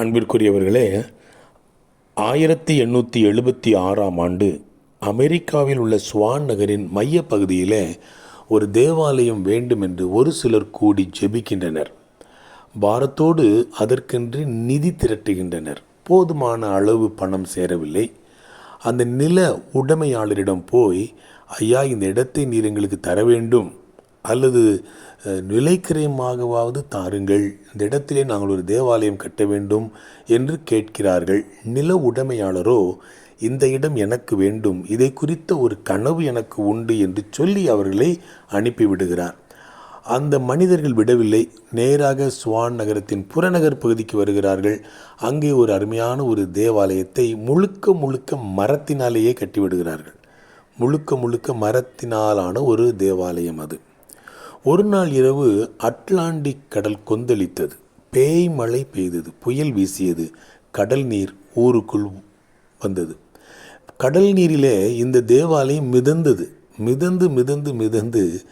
அன்பிற்குரியவர்களே ஆயிரத்தி எண்ணூற்றி எழுபத்தி ஆறாம் ஆண்டு அமெரிக்காவில் உள்ள ஸ்வான் நகரின் மையப்பகுதியில் ஒரு தேவாலயம் வேண்டும் என்று ஒரு சிலர் கூடி ஜெபிக்கின்றனர். பாரத்தோடு அதற்கென்று நிதி திரட்டுகின்றனர். போதுமான அளவு பணம் சேரவில்லை. அந்த நில உடைமையாளரிடம் போய் ஐயா இந்த இடத்தை நீர் எங்களுக்கு தர வேண்டும். அல்லது நிலைக்கிரயமாகவாவது தாருங்கள். இந்த இடத்திலே நாங்கள் ஒரு தேவாலயம் கட்ட வேண்டும் என்று கேட்கிறார்கள். நில உடைமையாளரோ இந்த இடம் எனக்கு வேண்டும். இதை குறித்த ஒரு கனவு எனக்கு உண்டு என்று சொல்லி அவர்களை அனுப்பிவிடுகிறார் அந்த மனிதர்கள் விடவில்லை. நேராக சுவான் நகரத்தின் புறநகர் பகுதிக்கு வருகிறார்கள். அங்கே ஒரு அருமையான ஒரு தேவாலயத்தை முழுக்க முழுக்க மரத்தினாலேயே கட்டிவிடுகிறார்கள். முழுக்க முழுக்க மரத்தினாலான ஒரு தேவாலயம் அது. ஒரு நாள் இரவு அட்லாண்டிக் கடல் கொந்தளித்தது. பேய் மழை பெய்தது. புயல் வீசியது. கடல் நீர் ஊருக்குள் வந்தது. கடல் நீரிலே இந்த தேவாலயம் மிதந்தது. மிதந்து மிதந்து மிதந்து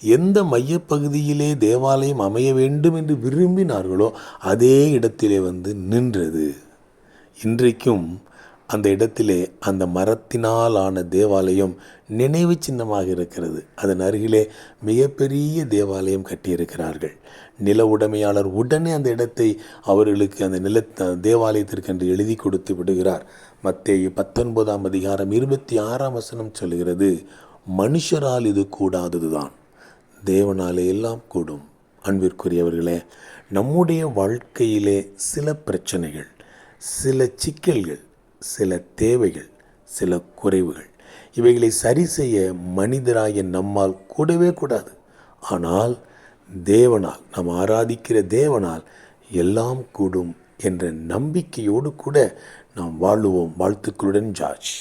எந்த மையப்பகுதியிலே தேவாலயம் அமைய வேண்டும் என்று விரும்பினார்களோ அதே இடத்திலே வந்து நின்றது. இன்றைக்கும் அந்த இடத்திலே அந்த மரத்தினால் ஆன தேவாலயம் நினைவு சின்னமாக இருக்கிறது. அதன் அருகிலே மிகப்பெரிய தேவாலயம் கட்டியிருக்கிறார்கள். நில உடைமையாளர் உடனே அந்த இடத்தை அவர்களுக்கு அந்த நில தேவாலயத்திற்கென்று எழுதி கொடுத்து விடுகிறார். மத்தேயு பத்தொன்பதாம் அதிகாரம் இருபத்தி ஆறாம் வசனம் சொல்கிறது மனுஷரால் இது கூடாததுதான். தேவனாலே எல்லாம் கூடும். அன்பிற்குரியவர்களே நம்முடைய வாழ்க்கையிலே சில பிரச்சனைகள் சில சிக்கல்கள் சில தேவைகள் சில குறைவுகள். இவைகளை சரி செய்ய மனிதராய நம்மால் கூடவே கூடாது. ஆனால் தேவனால் நாம் ஆராதிக்கிற தேவனால் எல்லாம் கூடும் என்ற நம்பிக்கையோடு கூட நாம் வாழுவோம். வாழ்த்துக்களுடன் ஜார்ஜ்.